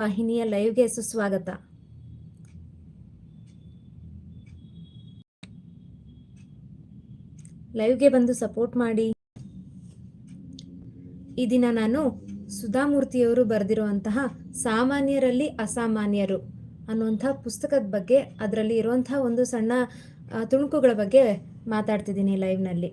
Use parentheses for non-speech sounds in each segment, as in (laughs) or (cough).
ವಾಹಿನಿಯ ಲೈವ್ಗೆ ಸುಸ್ವಾಗತ. ಲೈವ್ಗೆ ಬಂದು ಸಪೋರ್ಟ್ ಮಾಡಿ. ಈ ದಿನ ನಾನು ಸುಧಾಮೂರ್ತಿಯವರು ಬರೆದಿರುವಂತಹ ಸಾಮಾನ್ಯರಲ್ಲಿ ಅಸಾಮಾನ್ಯರು ಅನ್ನುವಂಥ ಪುಸ್ತಕದ ಬಗ್ಗೆ ಅದರಲ್ಲಿ ಇರುವಂತಹ ಒಂದು ಸಣ್ಣ ತುಣುಕುಗಳ ಬಗ್ಗೆ ಮಾತಾಡ್ತಿದ್ದೀನಿ ಲೈವ್ನಲ್ಲಿ.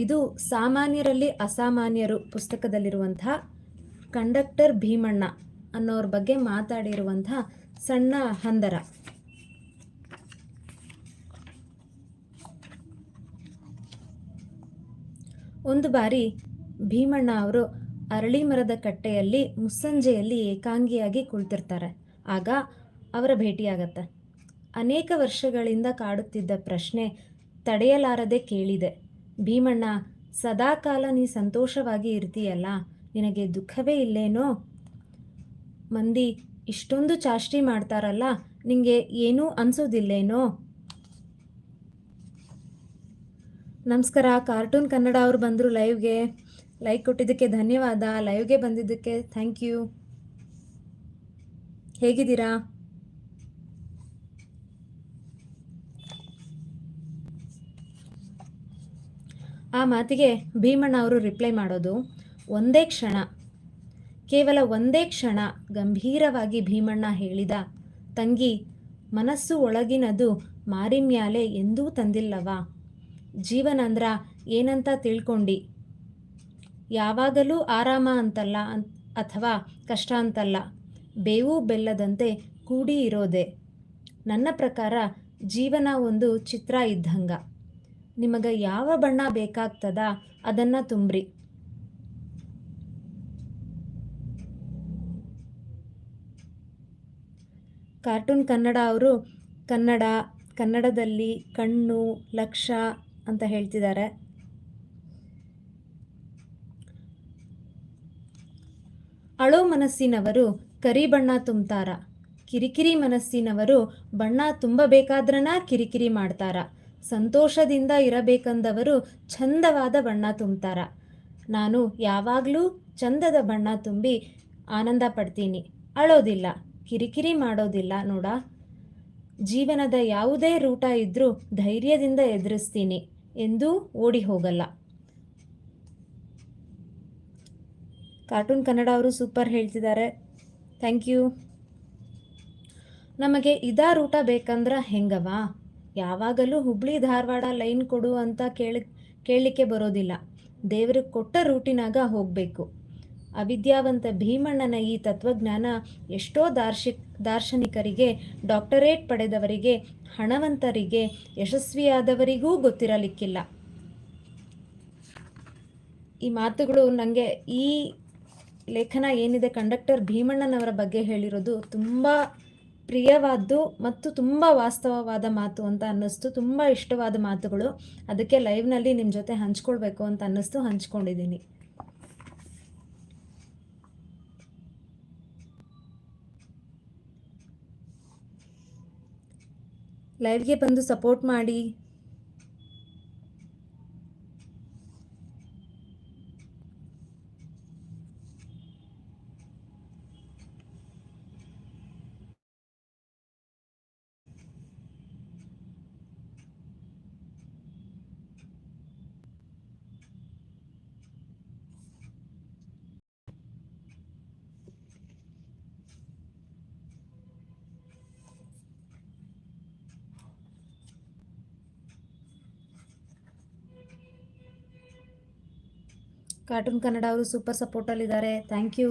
ಇದು ಸಾಮಾನ್ಯರಲ್ಲಿ ಅಸಾಮಾನ್ಯರು ಪುಸ್ತಕದಲ್ಲಿರುವಂತಹ ಕಂಡಕ್ಟರ್ ಭೀಮಣ್ಣ ಅನ್ನೋರ ಬಗ್ಗೆ ಮಾತಾಡಿರುವಂತಹ ಸಣ್ಣ ಹಂದರ. ಒಂದು ಬಾರಿ ಭೀಮಣ್ಣ ಅವರು ಅರಳಿ ಮರದ ಕಟ್ಟೆಯಲ್ಲಿ ಮುಸ್ಸಂಜೆಯಲ್ಲಿ ಏಕಾಂಗಿಯಾಗಿ ಕುಳಿತಿರ್ತಾರೆ. ಆಗ ಅವರ ಭೇಟಿಯಾಗತ್ತೆ. ಅನೇಕ ವರ್ಷಗಳಿಂದ ಕಾಡುತ್ತಿದ್ದ ಪ್ರಶ್ನೆ ತಡೆಯಲಾರದೆ ಕೇಳಿದೆ. ಭೀಮಣ್ಣ, ಸದಾಕಾಲ ನೀ ಸಂತೋಷವಾಗಿ ಇರ್ತೀಯಲ್ಲ, ನಿನಗೆ ದುಃಖವೇ ಇಲ್ಲೇನೋ? ಮಂದಿ, ಇಷ್ಟೊಂದು ಚಾಷ್ಟಿ ಮಾಡ್ತಾರಲ್ಲ, ನಿಂಗೆ ಏನೂ ಅನ್ಸೋದಿಲ್ಲೇನೋ? ನಮಸ್ಕಾರ, ಕಾರ್ಟೂನ್ ಕನ್ನಡ ಅವರು ಬಂದರು ಲೈವ್ಗೆ. ಲೈಕ್ ಕೊಟ್ಟಿದ್ದಕ್ಕೆ ಧನ್ಯವಾದ. ಲೈವ್ಗೆ ಬಂದಿದ್ದಕ್ಕೆ ಥ್ಯಾಂಕ್ ಯು. ಹೇಗಿದ್ದೀರಾ? ಆ ಮಾತಿಗೆ ಭೀಮಣ್ಣ ಅವರು ರಿಪ್ಲೈ ಮಾಡೋದು, ಒಂದೇ ಕ್ಷಣ, ಕೇವಲ ಒಂದೇ ಕ್ಷಣ ಗಂಭೀರವಾಗಿ ಭೀಮಣ್ಣ ಹೇಳಿದ ತಂಗಿ, ಮನಸ್ಸು ಒಳಗಿನದು ಮಾರಿಮ್ಯಾಲೆ ಎಂದೂ ತಂದಿಲ್ಲವಾ? ಜೀವನ ಅಂದ್ರ ಏನಂತ ತಿಳ್ಕೊಂಡಿ. ಯಾವಾಗಲೂ ಆರಾಮ ಅಂತಲ್ಲ ಅಥವಾ ಕಷ್ಟ ಅಂತಲ್ಲ. ಬೇವು ಬೆಲ್ಲದಂತೆ ಕೂಡಿ ಇರೋದೆ. ನನ್ನ ಪ್ರಕಾರ ಜೀವನ ಒಂದು ಚಿತ್ರ ಇದ್ದಂಗ. ನಿಮಗ ಯಾವ ಬಣ್ಣ ಬೇಕಾಗ್ತದ ಅದನ್ನ ತುಂಬ್ರಿ. ಕಾರ್ಟೂನ್ ಕನ್ನಡ ಅವರು ಕನ್ನಡ, ಕನ್ನಡದಲ್ಲಿ ಕಣ್ಣು, ಲಕ್ಷ ಅಂತ ಹೇಳ್ತಿದ್ದಾರೆ ಅಳೋ ಮನಸ್ಸಿನವರು ಕರಿ ಬಣ್ಣ ತುಂಬ್ತಾರ. ಕಿರಿಕಿರಿ ಮನಸ್ಸಿನವರು ಬಣ್ಣ ತುಂಬಬೇಕಾದ್ರನ ಕಿರಿಕಿರಿ ಮಾಡ್ತಾರ. ಸಂತೋಷದಿಂದ ಇರಬೇಕಂದವರು ಚಂದವಾದ ಬಣ್ಣ ತುಂಬ್ತಾರ. ನಾನು ಯಾವಾಗಲೂ ಚಂದದ ಬಣ್ಣ ತುಂಬಿ ಆನಂದ ಪಡ್ತೀನಿ. ಅಳೋದಿಲ್ಲ, ಕಿರಿಕಿರಿ ಮಾಡೋದಿಲ್ಲ ನೋಡ. ಜೀವನದ ಯಾವುದೇ ರೂಟ ಇದ್ದರೂ ಧೈರ್ಯದಿಂದ ಎದುರಿಸ್ತೀನಿ ಎಂದೂ ಓಡಿ ಹೋಗಲ್ಲ. ಕಾರ್ಟೂನ್ ಕನ್ನಡ ಅವರು ಸೂಪರ್ ಹೇಳ್ತಿದ್ದಾರೆ. Thank you. ನಮಗೆ ಇದಾ ರೂಟ ಬೇಕಂದ್ರೆ ಹೆಂಗವಾ? ಯಾವಾಗಲೂ ಹುಬ್ಳಿ ಧಾರವಾಡ ಲೈನ್ ಕೊಡು ಅಂತ ಕೇಳಿ, ಕೇಳಲಿಕ್ಕೆ ಬರೋದಿಲ್ಲ. ದೇವರು ಕೊಟ್ಟ ರೂಟಿನಾಗ ಹೋಗಬೇಕು. ಅವಿದ್ಯಾವಂತ ಭೀಮಣ್ಣನ ಈ ತತ್ವಜ್ಞಾನ ಎಷ್ಟೋ ದಾರ್ಶಿಕ್ ದಾರ್ಶನಿಕರಿಗೆ, ಡಾಕ್ಟರೇಟ್ ಪಡೆದವರಿಗೆ, ಹಣವಂತರಿಗೆ, ಯಶಸ್ವಿಯಾದವರಿಗೂ ಗೊತ್ತಿರಲಿಕ್ಕಿಲ್ಲ. ಈ ಮಾತುಗಳು ನನಗೆ ಈ ಲೇಖನ ಏನಿದೆ ಕಂಡಕ್ಟರ್ ಭೀಮಣ್ಣನವರ ಬಗ್ಗೆ ಹೇಳಿರೋದು ತುಂಬ ಪ್ರಿಯವಾದ್ದು ಮತ್ತು ತುಂಬ ವಾಸ್ತವವಾದ ಮಾತು ಅಂತ ಅನ್ನಿಸ್ತು. ತುಂಬ ಇಷ್ಟವಾದ ಮಾತುಗಳು. ಅದಕ್ಕೆ ಲೈವ್ನಲ್ಲಿ ನಿಮ್ಮ ಜೊತೆ ಹಂಚ್ಕೊಳ್ಬೇಕು ಅಂತ ಅನ್ನಿಸ್ತು. ಹಂಚ್ಕೊಂಡಿದ್ದೀನಿ. ಲೈವ್ಗೆ ಬಂದು ಸಪೋರ್ಟ್ ಮಾಡಿ. ಕಾರ್ಟೂನ್ ಕನ್ನಡ ಅವರು super ಸಪೋರ್ಟಲ್ಲಿದ್ದಾರೆ thank you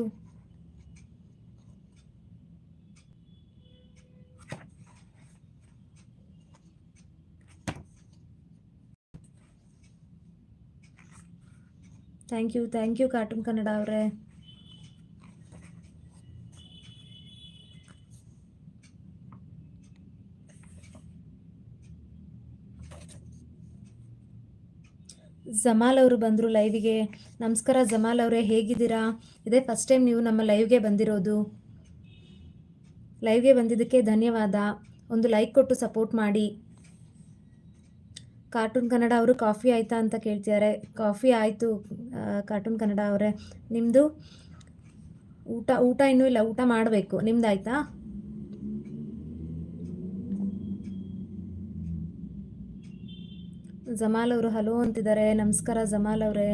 thank you thank you cartoon Kannada ಅವರೇ. ಜಮಾಲ್ ಅವರು ಬಂದರು ಲೈವಿಗೆ ನಮಸ್ಕಾರ ಜಮಾಲ್ ಅವರೇ, ಹೇಗಿದ್ದೀರಾ? ಇದೇ ಫಸ್ಟ್ ಟೈಮ್ ನೀವು ನಮ್ಮ ಲೈವ್ಗೆ ಬಂದಿರೋದು. ಲೈವ್ಗೆ ಬಂದಿದ್ದಕ್ಕೆ ಧನ್ಯವಾದ. ಒಂದು ಲೈಕ್ ಕೊಟ್ಟು ಸಪೋರ್ಟ್ ಮಾಡಿ. ಕಾರ್ಟೂನ್ ಕನ್ನಡ ಅವರು ಕಾಫಿ ಆಯಿತಾ ಅಂತ ಕೇಳ್ತಿದ್ದಾರೆ ಕಾಫಿ ಆಯಿತು ಕಾರ್ಟೂನ್ ಕನ್ನಡ ಅವರೇ. ನಿಮ್ಮದು ಊಟ ಊಟ ಇನ್ನೂ ಇಲ್ಲ, ಊಟ ಮಾಡಬೇಕು. ನಿಮ್ದು ಆಯಿತಾ ಜಮಾಲ್ ಅವರು ಹಲೋ ಅಂತಿದ್ದಾರೆ. ನಮಸ್ಕಾರ ಜಮಾಲ್ ಅವರೇ.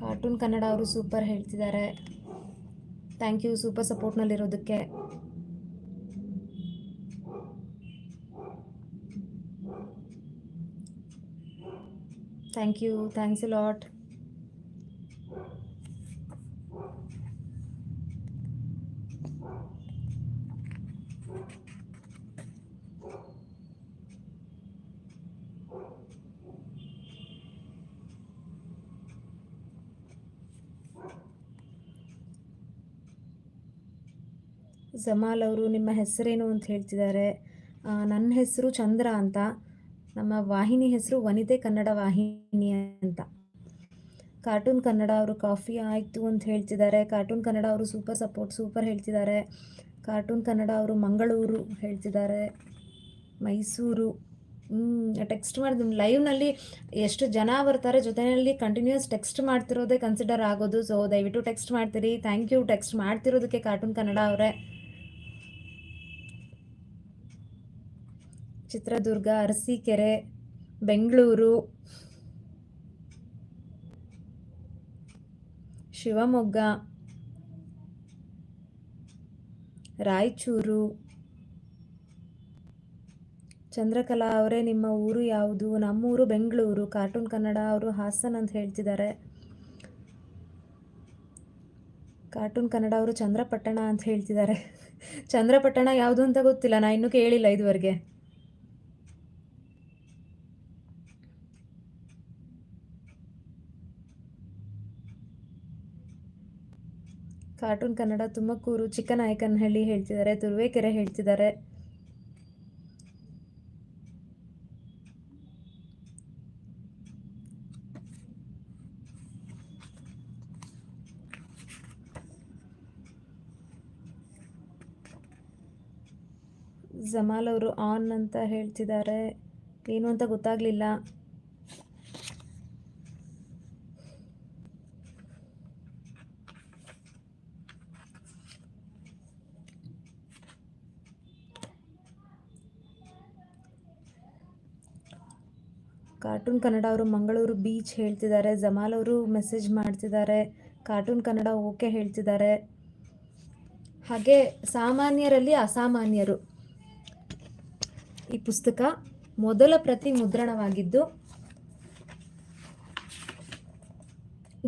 ಕಾರ್ಟೂನ್ ಕನ್ನಡ ಅವರು ಸೂಪರ್ ಹೇಳ್ತಿದ್ದಾರೆ. Thank you super ಸಪೋರ್ಟ್ನಲ್ಲಿರೋದಕ್ಕೆ thank you, thanks lot. Jamal ಅವರು ನಿಮ್ಮ ಹೆಸರೇನು ಅಂತ ಹೇಳ್ತಿದ್ದಾರೆ? ನನ್ನ ಹೆಸರು ಚಂದ್ರ ಅಂತ. ನಮ್ಮ ವಾಹಿನಿ ಹೆಸರು ವನಿತೆ ಕನ್ನಡ ವಾಹಿನಿ ಅಂತ. ಕಾರ್ಟೂನ್ ಕನ್ನಡ ಅವರು ಕಾಫಿ ಆಯಿತು ಅಂತ ಹೇಳ್ತಿದ್ದಾರೆ. ಕಾರ್ಟೂನ್ ಕನ್ನಡ ಅವರು ಸೂಪರ್ ಸಪೋರ್ಟ್, ಸೂಪರ್ ಹೇಳ್ತಿದ್ದಾರೆ. ಕಾರ್ಟೂನ್ ಕನ್ನಡ ಅವರು ಮಂಗಳೂರು ಹೇಳ್ತಿದ್ದಾರೆ. ಮೈಸೂರು. ಟೆಕ್ಸ್ಟ್ ಮಾಡಿದ ಲೈವ್ನಲ್ಲಿ ಎಷ್ಟು ಜನ ಬರ್ತಾರೆ ಜೊತೆಯಲ್ಲಿ ಕಂಟಿನ್ಯೂಸ್ ಟೆಕ್ಸ್ಟ್ ಮಾಡ್ತಿರೋದೇ ಕನ್ಸಿಡರ್ ಆಗೋದು. ಸೊ ದಯವಿಟ್ಟು ಟೆಕ್ಸ್ಟ್ ಮಾಡ್ತೀರಿ. Thank you. ಟೆಕ್ಸ್ಟ್ ಮಾಡ್ತಿರೋದಕ್ಕೆ ಕಾರ್ಟೂನ್ ಕನ್ನಡ ಅವರೇ. ಚಿತ್ರದುರ್ಗ, ಅರಸೀಕೆರೆ, ಬೆಂಗಳೂರು, ಶಿವಮೊಗ್ಗ, ರಾಯಚೂರು, ಚಂದ್ರಕಲಾ ಅವರೇ ನಿಮ್ಮ ಊರು ಯಾವುದು? ನಮ್ಮೂರು ಬೆಂಗಳೂರು. ಕಾರ್ಟೂನ್ ಕನ್ನಡ ಅವರು ಹಾಸನ್ ಅಂತ ಹೇಳ್ತಿದ್ದಾರೆ. ಕಾರ್ಟೂನ್ ಕನ್ನಡ ಅವರು ಚಂದ್ರಪಟ್ಟಣ ಅಂತ ಹೇಳ್ತಿದ್ದಾರೆ. (laughs) ಚಂದ್ರಪಟ್ಟಣ ಯಾವುದು ಅಂತ ಗೊತ್ತಿಲ್ಲ. ನಾ ಇನ್ನೂ ಕೇಳಿಲ್ಲ ಇದುವರೆಗೆ. ಕಾರ್ಟೂನ್ ಕನ್ನಡ ತುಮಕೂರು ಚಿಕ್ಕನಾಯಕನಹಳ್ಳಿ ಹೇಳ್ತಿದ್ದಾರೆ, ತುರುವೇಕೆರೆ ಹೇಳ್ತಿದ್ದಾರೆ. ಜಮಾಲ್ ಅವರು ಆನ್ ಅಂತ ಹೇಳ್ತಿದ್ದಾರೆ. ಏನು ಅಂತ ಗೊತ್ತಾಗಲಿಲ್ಲ. ಕಾರ್ಟೂನ್ ಕನ್ನಡ ಅವರು ಮಂಗಳೂರು ಬೀಚ್ ಹೇಳ್ತಿದ್ದಾರೆ ಜಮಾಲ್ ಅವರು ಮೆಸೇಜ್ ಮಾಡ್ತಿದ್ದಾರೆ ಕಾರ್ಟೂನ್ ಕನ್ನಡ ಓಕೆ ಹೇಳ್ತಿದ್ದಾರೆ. ಹಾಗೆ ಸಾಮಾನ್ಯರಲ್ಲಿ ಅಸಾಮಾನ್ಯರು. ಈ ಪುಸ್ತಕ ಮೊದಲ ಪ್ರತಿ ಮುದ್ರಣವಾಗಿದ್ದು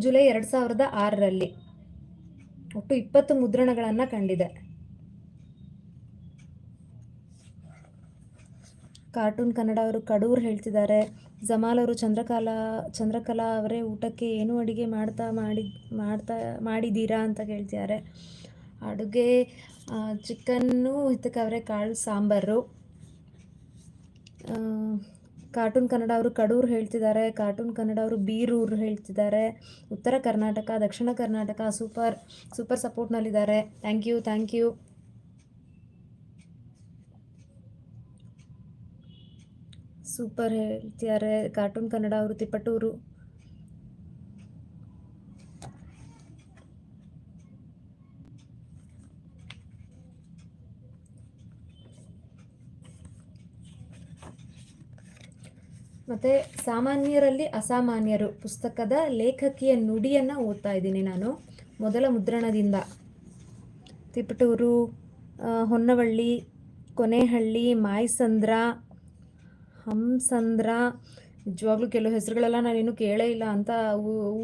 ಜುಲೈ ಎರಡು ಸಾವಿರದ ಆರರಲ್ಲಿ ಒಟ್ಟು ಇಪ್ಪತ್ತು ಮುದ್ರಣಗಳನ್ನು ಕಂಡಿದೆ. ಕಾರ್ಟೂನ್ ಕನ್ನಡ ಅವರು ಕಡೂರು ಹೇಳ್ತಿದ್ದಾರೆ ಜಮಾಲ್ ಅವರು ಚಂದ್ರಕಲಾ ಚಂದ್ರಕಲಾ ಅವರೇ ಊಟಕ್ಕೆ ಏನು ಅಡುಗೆ ಮಾಡ್ತಾ ಮಾಡಿ, ಮಾಡ್ತಾ ಮಾಡಿದ್ದೀರಾ ಅಂತ ಕೇಳ್ತಿದ್ದಾರೆ. ಅಡುಗೆ ಚಿಕನ್ನು ಅವರೇ ಕಾಳು, ಸಾಂಬಾರು. ಕಾರ್ಟೂನ್ ಕನ್ನಡ ಅವರು ಕಡೂರು ಹೇಳ್ತಿದ್ದಾರೆ, ಕಾರ್ಟೂನ್ ಕನ್ನಡ ಅವರು ಬೀರೂರು ಹೇಳ್ತಿದ್ದಾರೆ. ಉತ್ತರ ಕರ್ನಾಟಕ, ದಕ್ಷಿಣ Karnataka, super super ಸಪೋರ್ಟ್ನಲ್ಲಿದ್ದಾರೆ. Thank you thank you. Super ಹೇಳ್ತಿದ್ದಾರೆ. ಕಾರ್ಟೂನ್ ಕನ್ನಡ ಅವರು ತಿಪ್ಪಟೂರು ಮತ್ತು ಸಾಮಾನ್ಯರಲ್ಲಿ ಅಸಾಮಾನ್ಯರು. ಪುಸ್ತಕದ ಲೇಖಕಿಯ ನುಡಿಯನ್ನು ಓದ್ತಾ ಇದ್ದೀನಿ ನಾನು. ಮೊದಲ ಮುದ್ರಣದಿಂದ. ತಿಪಟೂರು ಹೊನ್ನವಳ್ಳಿ, ಕೊನೆಹಳ್ಳಿ, ಮಾಯಸಂದ್ರ ಹಂಸಂದ್ರ. ನಿಜವಾಗ್ಲೂ ಕೆಲವು ಹೆಸರುಗಳೆಲ್ಲ ನಾನಿನ್ನೂ ಕೇಳೇ ಇಲ್ಲ ಅಂತ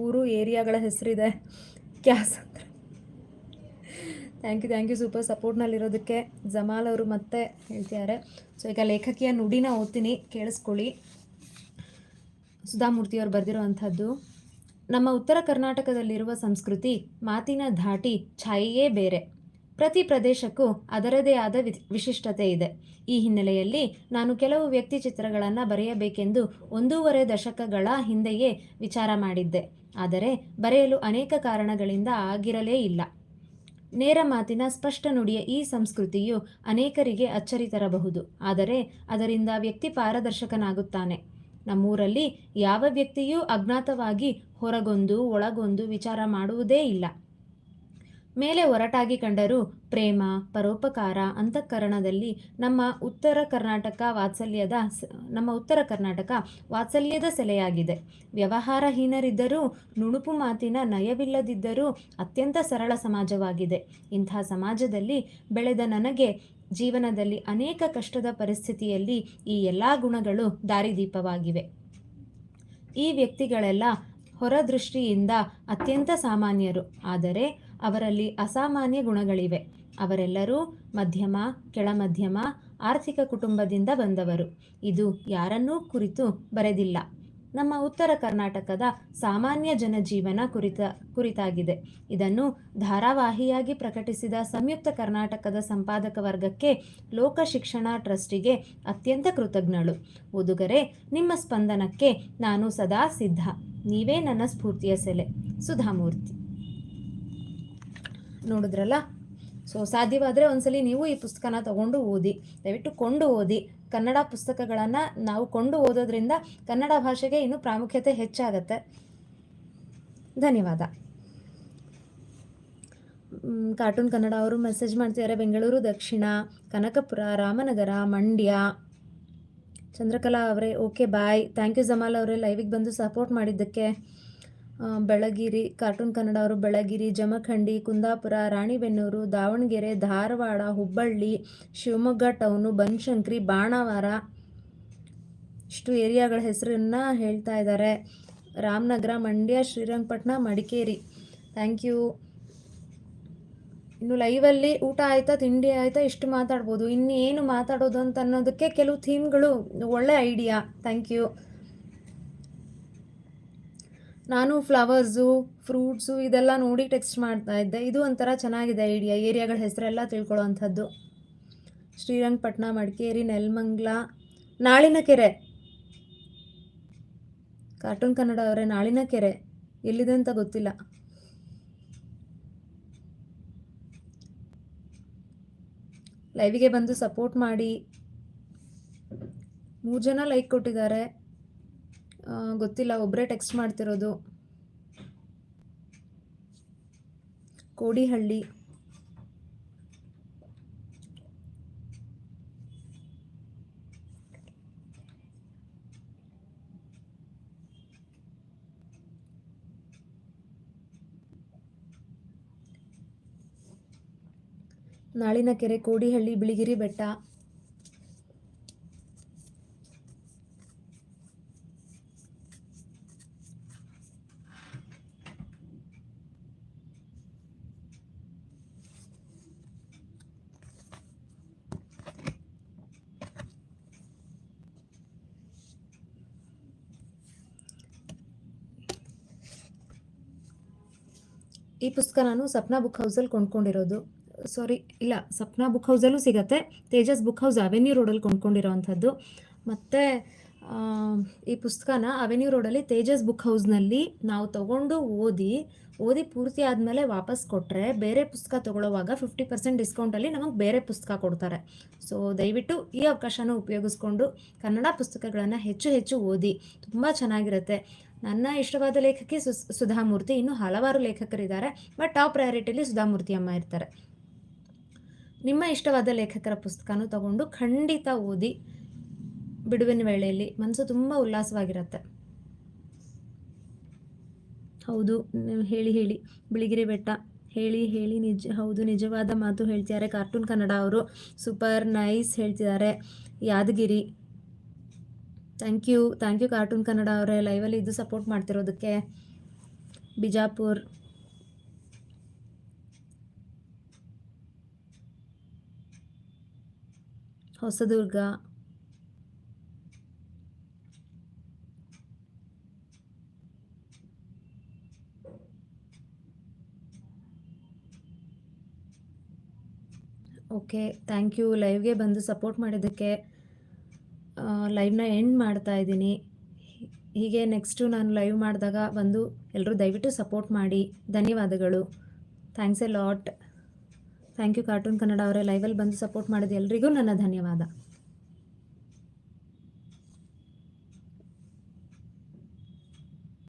ಊರು, ಏರಿಯಾಗಳ ಹೆಸರಿದೆ. Kyasandra. Thank you thank you super ಸಪೋರ್ಟ್ನಲ್ಲಿರೋದಕ್ಕೆ Jamal ಅವರು ಮತ್ತೆ ಹೇಳ್ತಿದ್ದಾರೆ. ಸೊ ಈಗ ಲೇಖಕಿಯ ನುಡಿನ ಓದ್ತೀನಿ, ಕೇಳಿಸ್ಕೊಳ್ಳಿ. ಸುಧಾಮೂರ್ತಿಯವರು ಬರೆದಿರುವಂಥದ್ದು ನಮ್ಮ ಉತ್ತರ ಕರ್ನಾಟಕದಲ್ಲಿರುವ ಸಂಸ್ಕೃತಿ, ಮಾತಿನ ಧಾಟಿ, ಛಾಯೆಯೇ ಬೇರೆ. ಪ್ರತಿ ಪ್ರದೇಶಕ್ಕೂ ಅದರದೇ ಆದ ವಿಶಿಷ್ಟತೆ ಇದೆ. ಈ ಹಿನ್ನೆಲೆಯಲ್ಲಿ ನಾನು ಕೆಲವು ವ್ಯಕ್ತಿ ಚಿತ್ರಗಳನ್ನು ಬರೆಯಬೇಕೆಂದು ಒಂದೂವರೆ ದಶಕಗಳ ಹಿಂದೆಯೇ ವಿಚಾರ ಮಾಡಿದ್ದೆ. ಆದರೆ ಬರೆಯಲು ಅನೇಕ ಕಾರಣಗಳಿಂದ ಆಗಿರಲೇ ಇಲ್ಲ. ನೇರ ಮಾತಿನ ಸ್ಪಷ್ಟ ನುಡಿಯ ಈ ಸಂಸ್ಕೃತಿಯು ಅನೇಕರಿಗೆ ಅಚ್ಚರಿ ತರಬಹುದು. ಆದರೆ ಅದರಿಂದ ವ್ಯಕ್ತಿ ಪಾರದರ್ಶಕನಾಗುತ್ತಾನೆ. ನಮ್ಮೂರಲ್ಲಿ ಯಾವ ವ್ಯಕ್ತಿಯೂ ಅಜ್ಞಾತವಾಗಿ ಹೊರಗೊಂದು ಒಳಗೊಂದು ವಿಚಾರ ಮಾಡುವುದೇ ಇಲ್ಲ. ಮೇಲೆ ಒರಟಾಗಿ ಕಂಡರೂ ಪ್ರೇಮ, ಪರೋಪಕಾರ, ಅಂತಃಕರಣದಲ್ಲಿ ನಮ್ಮ ಉತ್ತರ ಕರ್ನಾಟಕ ವಾತ್ಸಲ್ಯದ ನಮ್ಮ ಉತ್ತರ ಕರ್ನಾಟಕ ವಾತ್ಸಲ್ಯದ ಸೆಲೆಯಾಗಿದೆ. ವ್ಯವಹಾರಹೀನರಿದ್ದರೂ, ನುಣುಪು ಮಾತಿನ ನಯವಿಲ್ಲದಿದ್ದರೂ ಅತ್ಯಂತ ಸರಳ ಸಮಾಜವಾಗಿದೆ. ಇಂಥ ಸಮಾಜದಲ್ಲಿ ಬೆಳೆದ ನನಗೆ ಜೀವನದಲ್ಲಿ ಅನೇಕ ಕಷ್ಟದ ಪರಿಸ್ಥಿತಿಯಲ್ಲಿ ಈ ಎಲ್ಲ ಗುಣಗಳು ದಾರಿದೀಪವಾಗಿವೆ. ಈ ವ್ಯಕ್ತಿಗಳೆಲ್ಲ ಹೊರದೃಷ್ಟಿಯಿಂದ ಅತ್ಯಂತ ಸಾಮಾನ್ಯರು. ಆದರೆ ಅವರಲ್ಲಿ ಅಸಾಮಾನ್ಯ ಗುಣಗಳಿವೆ. ಅವರೆಲ್ಲರೂ ಮಧ್ಯಮ, ಕೆಳಮಧ್ಯಮ, ಆರ್ಥಿಕ ಕುಟುಂಬದಿಂದ ಬಂದವರು. ಇದು ಯಾರನ್ನೂ ಕುರಿತು ಬರೆದಿಲ್ಲ. ನಮ್ಮ ಉತ್ತರ ಕರ್ನಾಟಕದ ಸಾಮಾನ್ಯ ಜನಜೀವನ ಕುರಿತ, ಕುರಿತಾಗಿದೆ. ಇದನ್ನು ಧಾರಾವಾಹಿಯಾಗಿ ಪ್ರಕಟಿಸಿದ ಸಂಯುಕ್ತ ಕರ್ನಾಟಕದ ಸಂಪಾದಕ ವರ್ಗಕ್ಕೆ ಲೋಕ ಶಿಕ್ಷಣ ಟ್ರಸ್ಟಿಗೆ ಅತ್ಯಂತ ಕೃತಜ್ಞಳು. ಓದುಗರೆ, ನಿಮ್ಮ ಸ್ಪಂದನಕ್ಕೆ ನಾನು ಸದಾ ಸಿದ್ಧ. ನೀವೇ ನನ್ನ ಸ್ಫೂರ್ತಿಯ ಸೆಲೆ. ಸುಧಾಮೂರ್ತಿ. ನೋಡಿದ್ರಲ್ಲ? ಸೊ ಸಾಧ್ಯವಾದರೆ ಒಂದ್ಸಲಿ ನೀವು ಈ ಪುಸ್ತಕನ ತಗೊಂಡು ಓದಿ, ದಯವಿಟ್ಟು ಕೊಂಡು ಓದಿ. ಕನ್ನಡ ಪುಸ್ತಕಗಳನ್ನು ನಾವು ಕೊಂಡು ಓದೋದ್ರಿಂದ ಕನ್ನಡ ಭಾಷೆಗೆ ಇನ್ನೂ ಪ್ರಾಮುಖ್ಯತೆ ಹೆಚ್ಚಾಗತ್ತೆ. ಧನ್ಯವಾದ. ಕಾರ್ಟೂನ್ ಕನ್ನಡ ಅವರು ಮೆಸೇಜ್ ಮಾಡ್ತಿದ್ದಾರೆ. ಬೆಂಗಳೂರು, ದಕ್ಷಿಣ, ಕನಕಪುರ, ರಾಮನಗರ, ಮಂಡ್ಯ. ಚಂದ್ರಕಲಾ ಅವರೇ okay bye thank you Jamal ಅವರೇ ಲೈವಿಗೆ ಬಂದು ಸಪೋರ್ಟ್ ಮಾಡಿದ್ದಕ್ಕೆ. ಬೆಳಗಿರಿ, ಕಾರ್ಟೂನ್ ಕನ್ನಡ ಅವರು ಬೆಳಗಿರಿ, ಜಮಖಂಡಿ, ಕುಂದಾಪುರ, ರಾಣಿಬೆನ್ನೂರು, ದಾವಣಗೆರೆ, ಧಾರವಾಡ, ಹುಬ್ಬಳ್ಳಿ, ಶಿವಮೊಗ್ಗ ಟೌನು, ಬನಶಂಕರಿ, ಬಾಣಾವಾರ, ಇಷ್ಟು ಏರಿಯಾಗಳ ಹೆಸರನ್ನ ಹೇಳ್ತಾ ಇದ್ದಾರೆ. ರಾಮನಗರ, ಮಂಡ್ಯ, ಶ್ರೀರಂಗಪಟ್ಟಣ, ಮಡಿಕೇರಿ. ಥ್ಯಾಂಕ್ ಯು ಇನ್ನು ಲೈವಲ್ಲಿ ಊಟ ಆಯ್ತಾ, ತಿಂಡಿ ಆಯ್ತಾ, ಇಷ್ಟು ಮಾತಾಡ್ಬೋದು. ಇನ್ನೇನು ಮಾತಾಡೋದು ಅಂತ ಅನ್ನೋದಕ್ಕೆ ಕೆಲವು ಥೀಮ್ಗಳು ಒಳ್ಳೆ ಐಡಿಯಾ ಥ್ಯಾಂಕ್ ಯು ನಾನು ಫ್ಲವರ್ಸು ಫ್ರೂಟ್ಸು ಇದೆಲ್ಲ ನೋಡಿ ಟೆಕ್ಸ್ಟ್ ಮಾಡ್ತಾ ಇದ್ದೆ. ಇದು ಒಂಥರ ಚೆನ್ನಾಗಿದೆ ಐಡಿಯಾ ಏರಿಯಾಗಳ ಹೆಸರೆಲ್ಲ ತಿಳ್ಕೊಳ್ಳೋ ಅಂಥದ್ದು ಶ್ರೀರಂಗಪಟ್ಟಣ ಮಡಿಕೇರಿ, ನೆಲಮಂಗ್ಲ, ನಾಳಿನ ಕೆರೆ. ಕಾರ್ಟೂನ್ ಕನ್ನಡ ಅವರೇ, ನಾಳಿನ ಕೆರೆ. ಎಲ್ಲಿದೆ ಅಂತ ಗೊತ್ತಿಲ್ಲ. ಲೈವಿಗೆ ಬಂದು ಸಪೋರ್ಟ್ ಮಾಡಿ. ಮೂರು ಜನ ಲೈಕ್ ಕೊಟ್ಟಿದ್ದಾರೆ. ಗೊತ್ತಿಲ್ಲ ಒಬ್ಬರೇ ಟೆಕ್ಸ್ಟ್ ಮಾಡ್ತಿರೋದು. ಕೋಡಿಹಳ್ಳಿ. ನಾಳಿನ ಕೆರೆ ಕೋಡಿಹಳ್ಳಿ ಬಿಳಿಗಿರಿ ಬೆಟ್ಟ. ಈ ಪುಸ್ತಕ ನಾನು ಸಪ್ನಾ ಬುಕ್ ಹೌಸಲ್ಲಿ ಕೊಂಡ್ಕೊಂಡಿರೋದು. ಸಾರಿ ಇಲ್ಲ, ಸಪ್ನಾ ಬುಕ್ ಹೌಸಲ್ಲೂ ಸಿಗತ್ತೆ. ತೇಜಸ್ ಬುಕ್ ಹೌಸ್ ಅವೆನ್ಯೂ ರೋಡಲ್ಲಿ ಕೊಂಡ್ಕೊಂಡಿರೋ ಅಂಥದ್ದು ಮತ್ತು ಈ ಪುಸ್ತಕನ ಅವೆನ್ಯೂ ರೋಡಲ್ಲಿ ತೇಜಸ್ ಬುಕ್ ಹೌಸ್ನಲ್ಲಿ ನಾವು ತಗೊಂಡು ಓದಿ ಓದಿ ಪೂರ್ತಿ ಆದಮೇಲೆ ವಾಪಸ್ ಕೊಟ್ಟರೆ ಬೇರೆ ಪುಸ್ತಕ ತೊಗೊಳ್ಳೋವಾಗ ಫಿಫ್ಟಿ ಪರ್ಸೆಂಟ್ ಡಿಸ್ಕೌಂಟಲ್ಲಿ ನಮಗೆ ಬೇರೆ ಪುಸ್ತಕ ಕೊಡ್ತಾರೆ. ಸೊ ದಯವಿಟ್ಟು ಈ ಅವಕಾಶನ ಉಪಯೋಗಿಸ್ಕೊಂಡು ಕನ್ನಡ ಪುಸ್ತಕಗಳನ್ನು ಹೆಚ್ಚು ಹೆಚ್ಚು ಓದಿ. ತುಂಬ ಚೆನ್ನಾಗಿರುತ್ತೆ. ನನ್ನ ಇಷ್ಟವಾದ ಲೇಖಕಿ ಸುಸ್, ಸುಧಾಮೂರ್ತಿ. ಇನ್ನೂ ಹಲವಾರು ಲೇಖಕರಿದ್ದಾರೆ, ಬಟ್ ಟಾಪ್ ಪ್ರಯಾರಿಟಿಯಲ್ಲಿ ಸುಧಾಮೂರ್ತಿ ಅಮ್ಮ ಇರ್ತಾರೆ. ನಿಮ್ಮ ಇಷ್ಟವಾದ ಲೇಖಕರ ಪುಸ್ತಕನೂ ತಗೊಂಡು ಖಂಡಿತ ಓದಿ ಬಿಡುವಿನ ವೇಳೆಯಲ್ಲಿ ಮನಸ್ಸು ತುಂಬ ಉಲ್ಲಾಸವಾಗಿರುತ್ತೆ. ಹೌದು ಹೇಳಿ ಹೇಳಿ. ಬಿಳಿಗಿರಿ ಬೆಟ್ಟ, ಹೇಳಿ ಹೇಳಿ ನಿಜ, ಹೌದು, ನಿಜವಾದ ಮಾತು ಹೇಳ್ತಿದ್ದಾರೆ. ಕಾರ್ಟೂನ್ ಕನ್ನಡ ಅವರು ಸೂಪರ್ ನೈಸ್ ಹೇಳ್ತಿದ್ದಾರೆ. Yadgir thank you thank you cartoon Kannada ಅವರೇ ಲೈವಲ್ಲಿ ಇದು support ಮಾಡ್ತಿರೋದಕ್ಕೆ. Bijapur. Hosadurga. Okay thank you. ಲೈವ್ಗೆ ಬಂದು ಸಪೋರ್ಟ್ ಮಾಡಿದ್ದಕ್ಕೆ. ಲೈವ್ನ ಎಂಡ್ ಮಾಡ್ತಾ ಇದ್ದೀನಿ. ಹೀಗೆ ನೆಕ್ಸ್ಟು ನಾನು ಲೈವ್ ಮಾಡಿದಾಗ ಬಂದು ಎಲ್ಲರೂ ದಯವಿಟ್ಟು ಸಪೋರ್ಟ್ ಮಾಡಿ. ಧನ್ಯವಾದಗಳು. Thanks a lot thank you cartoon Kannada ಅವರೇ ಲೈವಲ್ಲಿ ಬಂದು ಸಪೋರ್ಟ್ ಮಾಡಿದ ಎಲ್ರಿಗೂ ನನ್ನ ಧನ್ಯವಾದ.